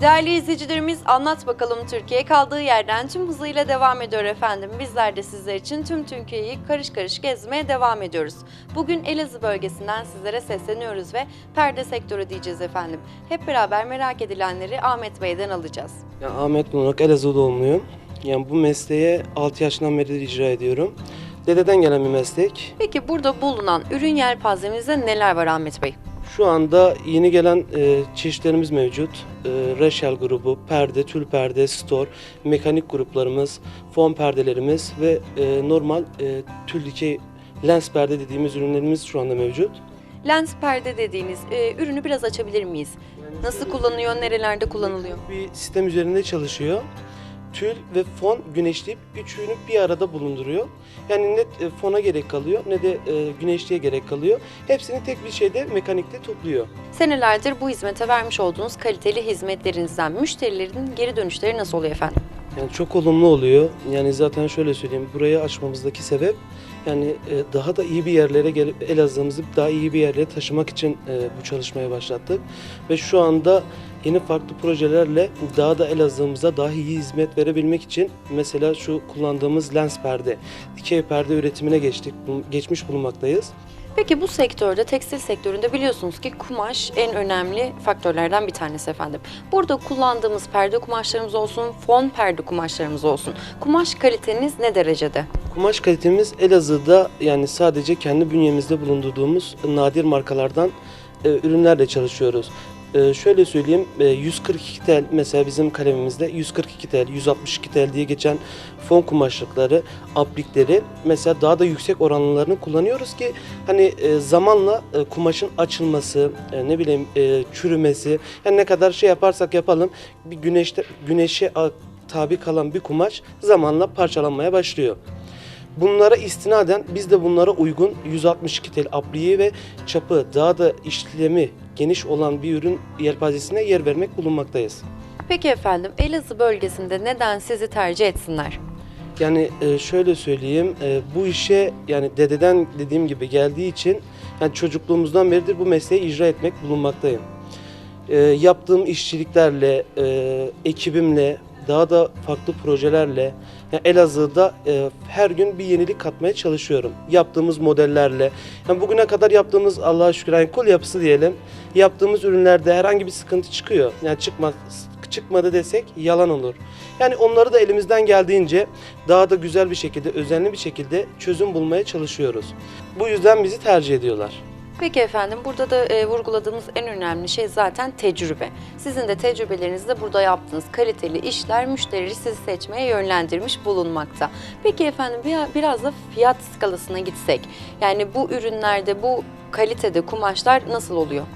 Değerli izleyicilerimiz Anlat Bakalım Türkiye kaldığı yerden tüm hızıyla devam ediyor efendim. Bizler de sizler için tüm Türkiye'yi karış karış gezmeye devam ediyoruz. Bugün Elazığ bölgesinden sizlere sesleniyoruz ve perde sektörü diyeceğiz efendim. Hep beraber merak edilenleri Ahmet Bey'den alacağız. Ya Ahmet Bunak Elazığ doğumluyum. Yani bu mesleğe 6 yaşından beri icra ediyorum. Dededen gelen bir meslek. Peki burada bulunan ürün yelpazemizde neler var Ahmet Bey? Şu anda yeni gelen e, çeşitlerimiz mevcut. E, Reşel grubu, perde, tül perde, store, mekanik gruplarımız, fon perdelerimiz ve e, normal e, tül dikey lens perde dediğimiz ürünlerimiz şu anda mevcut. Lens perde dediğiniz e, ürünü biraz açabilir miyiz? Nasıl kullanıyor, nerelerde kullanılıyor? Bir sistem üzerinde çalışıyor. Tül ve fon güneşleyip üçünü bir arada bulunduruyor. Yani ne e, fona gerek kalıyor ne de e, güneşliğe gerek kalıyor. Hepsini tek bir şeyde mekanikte topluyor. Senelerdir bu hizmete vermiş olduğunuz kaliteli hizmetlerinizden müşterilerin geri dönüşleri nasıl oluyor efendim? Yani çok olumlu oluyor. Yani zaten şöyle söyleyeyim. Burayı açmamızdaki sebep yani e, daha da iyi bir yerlere gelip Elazığ'ımızı daha iyi bir yerlere taşımak için bu çalışmaya başlattık. Ve şu anda yeni farklı projelerle daha da Elazığ'ımıza daha iyi hizmet verebilmek için mesela şu kullandığımız lens perde, dikey perde üretimine geçtik, geçmiş bulunmaktayız. Peki bu sektörde, tekstil sektöründe biliyorsunuz ki kumaş en önemli faktörlerden bir tanesi efendim. Burada kullandığımız perde kumaşlarımız olsun, fon perde kumaşlarımız olsun. Kumaş kaliteniz ne derecede? Kumaş kalitemiz Elazığ'da yani sadece kendi bünyemizde bulundurduğumuz nadir markalardan e, ürünlerle çalışıyoruz. E, şöyle söyleyeyim, e, 142 tel mesela bizim kalemimizde 142 tel, 162 tel diye geçen fon kumaşlıkları, aplikleri mesela daha da yüksek oranlarını kullanıyoruz ki hani e, zamanla e, kumaşın açılması, e, ne bileyim e, çürümesi, yani ne kadar şey yaparsak yapalım bir güneşte güneşe tabi kalan bir kumaş zamanla parçalanmaya başlıyor. Bunlara istinaden biz de bunlara uygun 162 tel apliği ve çapı daha da işlemi geniş olan bir ürün yelpazesine yer vermek bulunmaktayız. Peki efendim Elazığ bölgesinde neden sizi tercih etsinler? Yani e, şöyle söyleyeyim e, bu işe yani dededen dediğim gibi geldiği için yani çocukluğumuzdan beridir bu mesleği icra etmek bulunmaktayım. E, yaptığım işçiliklerle, e, ekibimle, daha da farklı projelerle yani Elazığ'da e, her gün bir yenilik katmaya çalışıyorum. Yaptığımız modellerle. Yani bugüne kadar yaptığımız Allah'a şükür yani kol yapısı diyelim. Yaptığımız ürünlerde herhangi bir sıkıntı çıkıyor. Yani çıkmaz çıkmadı desek yalan olur. Yani onları da elimizden geldiğince daha da güzel bir şekilde, özenli bir şekilde çözüm bulmaya çalışıyoruz. Bu yüzden bizi tercih ediyorlar. Peki efendim burada da e, vurguladığımız en önemli şey zaten tecrübe. Sizin de tecrübelerinizde burada yaptığınız kaliteli işler müşterileri sizi seçmeye yönlendirmiş bulunmakta. Peki efendim bir- biraz da fiyat skalasına gitsek. Yani bu ürünlerde bu kalitede kumaşlar nasıl oluyor?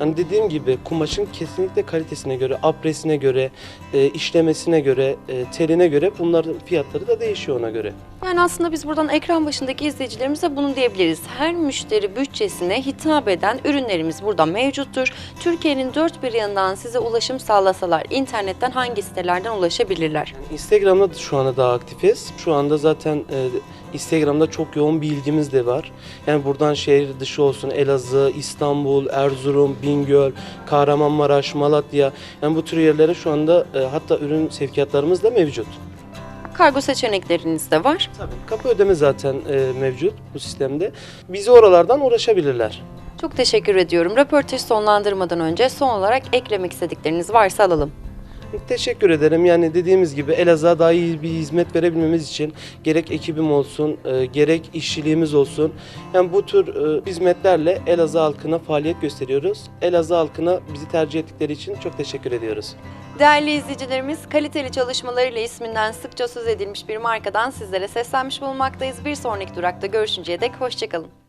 Yani dediğim gibi kumaşın kesinlikle kalitesine göre, apresine göre, e, işlemesine göre, e, teline göre bunların fiyatları da değişiyor ona göre. Yani aslında biz buradan ekran başındaki izleyicilerimize bunu diyebiliriz. Her müşteri bütçesine hitap eden ürünlerimiz burada mevcuttur. Türkiye'nin dört bir yanından size ulaşım sağlasalar internetten hangi sitelerden ulaşabilirler? Instagram'da da şu anda daha aktifiz. Şu anda zaten e, Instagram'da çok yoğun bir ilgimiz de var. Yani buradan şehir dışı olsun Elazığ, İstanbul, Erzurum, Bingöl, Kahramanmaraş, Malatya. Yani bu tür yerlere şu anda e, hatta ürün sevkiyatlarımız da mevcut. Kargo seçenekleriniz de var. Tabii. Kapı ödeme zaten e, mevcut bu sistemde. Bizi oralardan uğraşabilirler. Çok teşekkür ediyorum. Röportajı sonlandırmadan önce son olarak eklemek istedikleriniz varsa alalım. Teşekkür ederim. Yani dediğimiz gibi Elazığ'a daha iyi bir hizmet verebilmemiz için gerek ekibim olsun, e, gerek işçiliğimiz olsun. Yani bu tür e, hizmetlerle Elazığ halkına faaliyet gösteriyoruz. Elazığ halkına bizi tercih ettikleri için çok teşekkür ediyoruz. Değerli izleyicilerimiz, kaliteli çalışmalarıyla isminden sıkça söz edilmiş bir markadan sizlere seslenmiş bulunmaktayız. Bir sonraki durakta görüşünceye dek hoşçakalın.